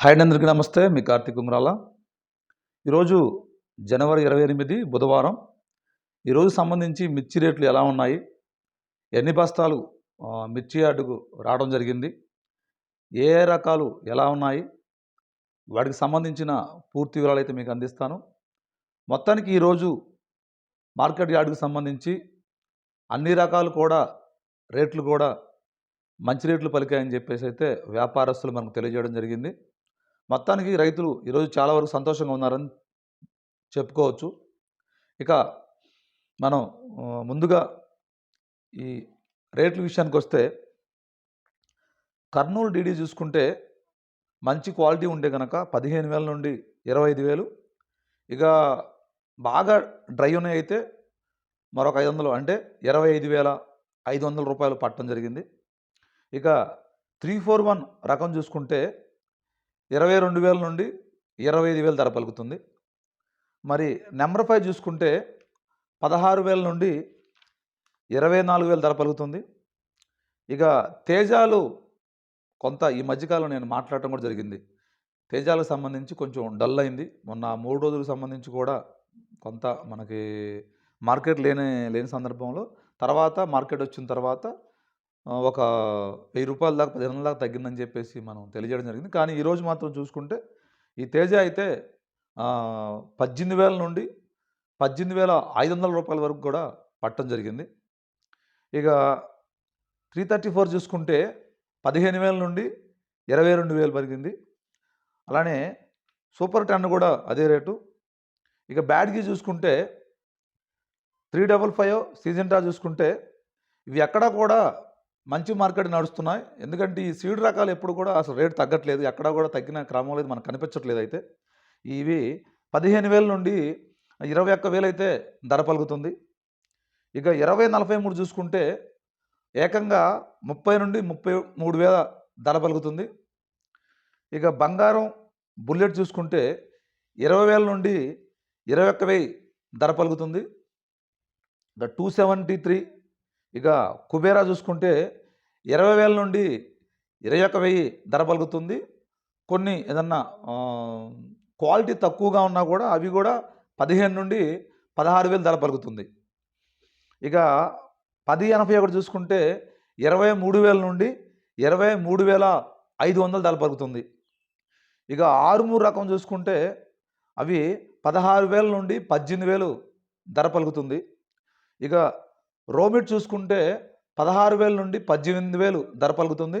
Hi అండి అందరికీ నమస్తే. మీ కార్తీక్ కుమరాల ఈరోజు జనవరి ఇరవై ఎనిమిది బుధవారం. ఈరోజు సంబంధించి మిర్చి రేట్లు ఎలా ఉన్నాయి? ఎన్ని బస్తాలు మిర్చి యార్డుకు రావడం జరిగింది? ఏ ఏ రకాలు ఎలా ఉన్నాయి? వాటికి సంబంధించిన పూర్తి వివరాలు అయితే మీకు అందిస్తాను. మొత్తానికి ఈరోజు మార్కెట్ యార్డుకు సంబంధించి అన్ని రకాలు కూడా రేట్లు కూడా మంచి రేట్లు పలికాయని చెప్పేసి అయితే వ్యాపారస్తులు మనకు తెలియజేయడం జరిగింది. మొత్తానికి రైతులు ఈరోజు చాలా వరకు సంతోషంగా ఉన్నారని చెప్పుకోవచ్చు. ఇక మనం ముందుగా ఈ రేట్ల విషయానికి వస్తే కర్నూలు డీడీ చూసుకుంటే మంచి క్వాలిటీ ఉంటే కనుక పదిహేను వేల నుండి ఇరవై ఐదు వేలు. ఇక బాగా డ్రై ఉన్నాయి అయితే మరొక ఐదు వందలు అంటే ఇరవై ఐదు వేల ఐదు వందల రూపాయలు పట్టడం జరిగింది. ఇక త్రీ ఫోర్ వన్ రకం చూసుకుంటే ఇరవై రెండు వేల నుండి ఇరవై ఐదు వేలు ధర పలుకుతుంది. మరి నెంబర్ ఫైవ్ చూసుకుంటే పదహారు వేల నుండి ఇరవై నాలుగు వేలు ధర పలుకుతుంది. ఇక తేజాలు కొంత ఈ మధ్యకాలం నేను మాట్లాడటం కూడా జరిగింది. తేజాలకు సంబంధించి కొంచెం డల్ అయింది. మొన్న మూడు రోజులకు సంబంధించి కూడా కొంత మనకి మార్కెట్ లేని లేని సందర్భంలో తర్వాత మార్కెట్ వచ్చిన తర్వాత ఒక వెయ్యి రూపాయల దాకా పదిహేను వందల దాకా తగ్గిందని చెప్పేసి మనం తెలియజేయడం జరిగింది. కానీ ఈరోజు మాత్రం చూసుకుంటే ఈ తేజ అయితే పద్దెనిమిది వేల నుండి పద్దెనిమిది వేల ఐదు వందల రూపాయల వరకు కూడా పట్టడం జరిగింది. ఇక త్రీ థర్టీ ఫోర్ చూసుకుంటే పదిహేను వేల నుండి ఇరవై రెండు వేలు పెరిగింది. అలానే సూపర్ టెన్ కూడా అదే రేటు. ఇక బ్యాడ్కి చూసుకుంటే త్రీ డబల్ ఫైవ్ సీజన్ చూసుకుంటే ఇవి ఎక్కడా కూడా మంచి మార్కెట్ నడుస్తున్నాయి. ఎందుకంటే ఈ సీడ్ రకాలు ఎప్పుడు కూడా అసలు రేటు తగ్గట్లేదు. ఎక్కడా కూడా తగ్గిన క్రమం లేదు. మనకు కనిపించట్లేదు అయితే. ఇవి పదిహేను వేల నుండి ఇరవై ఒక్క వేలు అయితే ధర పలుకుతుంది. ఇక ఇరవై నలభై మూడు చూసుకుంటే ఏకంగా ముప్పై నుండి ముప్పై మూడు వేల ధర పలుకుతుంది. ఇక బంగారం బుల్లెట్ చూసుకుంటే ఇరవై వేల నుండి ఇరవై ఒక్క వెయ్యి ధర పలుకుతుంది. ఇక టూ సెవెంటీ త్రీ ఇక కుబేరా చూసుకుంటే ఇరవై వేల నుండి ఇరవై ఒక వెయ్యి ధర పలుకుతుంది. కొన్ని ఏదన్నా క్వాలిటీ తక్కువగా ఉన్నా కూడా అవి కూడా పదిహేను నుండి పదహారు వేలు ధర పలుకుతుంది. ఇక పది ఎనభై ఒకటి చూసుకుంటే ఇరవై మూడు వేల నుండి ఇరవై మూడు వేల ఐదు వందల ధర పలుకుతుంది. ఇక ఆరు మూడు రకం చూసుకుంటే అవి పదహారు వేల నుండి పద్దెనిమిది వేలు ధర పలుకుతుంది. ఇక రోమిట్ చూసుకుంటే పదహారు వేల నుండి పద్దెనిమిది వేలు ధర పలుకుతుంది.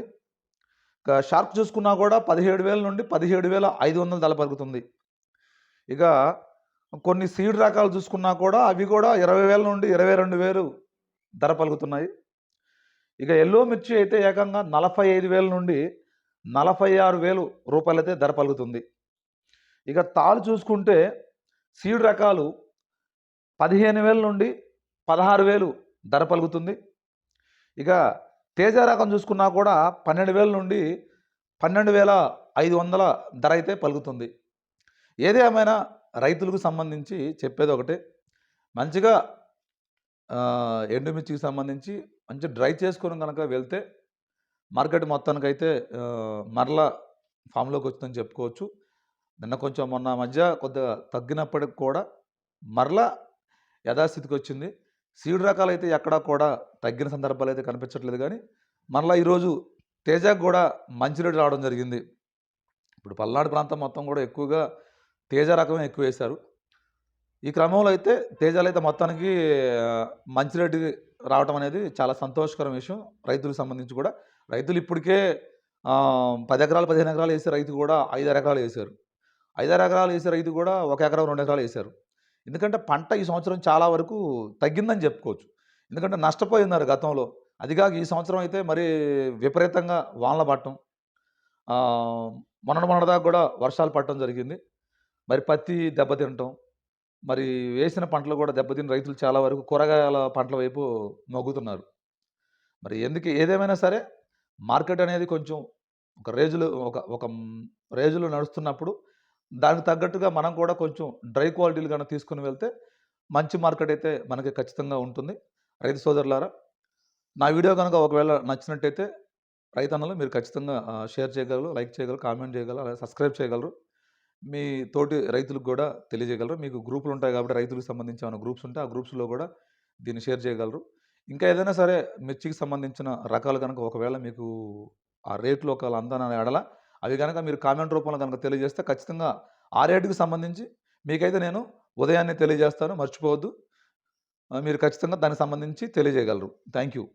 ఇక షార్క్ చూసుకున్నా కూడా పదిహేడు వేల నుండి పదిహేడు వేల ఐదు వందల ధర పలుకుతుంది. ఇక కొన్ని సీడ్ రకాలు చూసుకున్నా కూడా అవి కూడా ఇరవై వేల నుండి ఇరవై రెండు వేలు ధర పలుకుతున్నాయి. ఇక ఎల్లో మిర్చి అయితే ఏకంగా నలభై ఐదు వేల నుండి నలభై ఆరు వేలు రూపాయలైతే ధర పలుకుతుంది. ఇక తాలు చూసుకుంటే సీడ్ రకాలు పదిహేను వేల నుండి పదహారు వేలు ధర పలుకుతుంది. ఇక తేజ రకం చూసుకున్నా కూడా పన్నెండు వేల నుండి పన్నెండు వేల ఐదు వందల ధర అయితే పలుకుతుంది. ఏది ఏమైనా రైతులకు సంబంధించి చెప్పేది ఒకటే. మంచిగా ఎండుమిర్చికి సంబంధించి మంచి డ్రై చేసుకొని కనుక వెళ్తే మార్కెట్ మొత్తానికైతే మరలా ఫామ్లోకి వచ్చిందని చెప్పుకోవచ్చు. నిన్న కొంచెం మొన్న మధ్య కొద్దిగా తగ్గినప్పటికి కూడా మరలా యథాస్థితికి వచ్చింది. సీడ్ రకాలు అయితే ఎక్కడా కూడా తగ్గిన సందర్భాలు అయితే కనిపించట్లేదు కానీ మళ్ళీ ఈరోజు తేజాకు కూడా మంచి రేటు రావడం జరిగింది. ఇప్పుడు పల్నాడు ప్రాంతం మొత్తం కూడా ఎక్కువగా తేజ రకమే ఎక్కువ వేశారు. ఈ క్రమంలో అయితే తేజాలు అయితే మొత్తానికి మంచి రేటుకి రావడం అనేది చాలా సంతోషకరం విషయం. రైతులకు సంబంధించి కూడా రైతులు ఇప్పటికే పది ఎకరాలు పదిహేను ఎకరాలు వేసే రైతు కూడా ఐదారు ఎకరాలు వేశారు. ఐదారు ఎకరాలు వేసే రైతు కూడా ఒక ఎకరం రెండు ఎకరాలు వేశారు. ఎందుకంటే పంట ఈ సంవత్సరం చాలా వరకు తగ్గిందని చెప్పుకోవచ్చు. ఎందుకంటే నష్టపోయినారు గతంలో. అదిగాక ఈ సంవత్సరం అయితే మరి విపరీతంగా వానల పట్టడం మొన్న మొన్నదాకా కూడా వర్షాలు పడటం జరిగింది. మరి పత్తి దెబ్బతినటం. మరి వేసిన పంటలు కూడా దెబ్బతిని రైతులు చాలా వరకు కూరగాయల పంటల వైపు మొగ్గుతున్నారు. మరి ఎందుకు ఏదేమైనా సరే మార్కెట్ అనేది కొంచెం ఒక రేజులు ఒక ఒక రేజులు నడుస్తున్నప్పుడు దానికి తగ్గట్టుగా మనం కూడా కొంచెం డ్రై క్వాలిటీలు కనుక తీసుకుని వెళ్తే మంచి మార్కెట్ అయితే మనకి ఖచ్చితంగా ఉంటుంది రైతు సోదరులారా నా వీడియో కనుక ఒకవేళ నచ్చినట్టయితే రైతన్నలు మీరు ఖచ్చితంగా షేర్ చేయగలరు, లైక్ చేయగలరు, కామెంట్ చేయగలరు, అలాగే సబ్స్క్రైబ్ చేయగలరు. మీ తోటి రైతులకు కూడా తెలియజేయగలరు. మీకు గ్రూపులు ఉంటాయి కాబట్టి రైతులకు సంబంధించి ఏమైనా గ్రూప్స్ ఉంటే ఆ గ్రూప్స్‌లో కూడా దీన్ని షేర్ చేయగలరు. ఇంకా ఏదైనా సరే మిర్చికి సంబంధించిన రకాలు కనుక ఒకవేళ మీకు ఆ రేట్లు ఒకవేళ అందని ఎడల అవి కనుక మీరు కామెంట్ రూపంలో గనక తెలియజేస్తే ఖచ్చితంగా ఆ రేటుకి సంబంధించి మీకైతే నేను ఉదయాన్నే తెలియజేస్తాను. మర్చిపోవద్దు. మీరు ఖచ్చితంగా దానికి సంబంధించి తెలియజేయగలరు. Thank you.